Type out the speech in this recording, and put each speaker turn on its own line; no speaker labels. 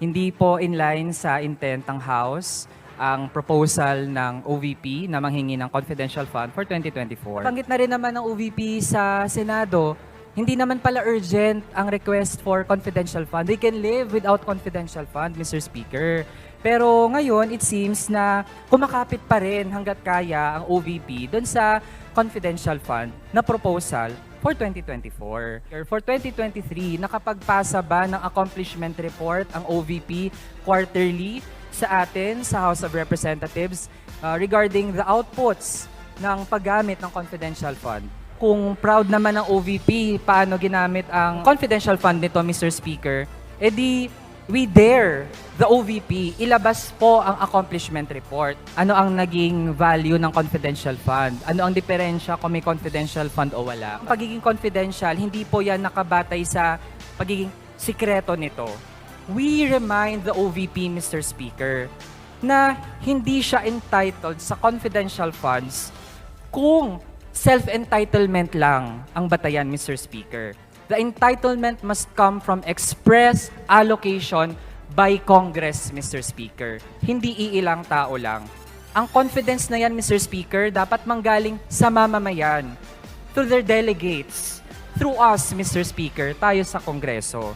Hindi po in line sa intent ng House ang proposal ng OVP na manghingi ng confidential fund for 2024. Banggit na rin naman ng OVP sa Senado, hindi naman pala urgent ang request for confidential fund. They can live without confidential fund, Mr. Speaker. Pero ngayon, it seems na kumakapit pa rin hanggat kaya ang OVP doon sa confidential fund na proposal for 2024. For 2023, nakapagpasa ba ng accomplishment report ang OVP quarterly sa atin sa House of Representatives uh, regarding the outputs ng paggamit ng confidential fund? Kung proud naman ng OVP paano ginamit ang confidential fund nito, Mr. Speaker, edi we dare the OVP ilabas po ang accomplishment report. Ano ang naging value ng confidential fund? Ano ang diferensya kung may confidential fund o wala? Ang pagiging confidential, hindi po yan nakabatay sa pagiging sikreto nito. We remind the OVP, Mr. Speaker, na hindi siya entitled sa confidential funds kung self-entitlement lang ang batayan, Mr. Speaker. The entitlement must come from express allocation by Congress, Mr. Speaker. Hindi iilang tao lang. Ang confidence na yan, Mr. Speaker, dapat manggaling sa mamamayan, through their delegates, through us, Mr. Speaker, tayo sa Kongreso.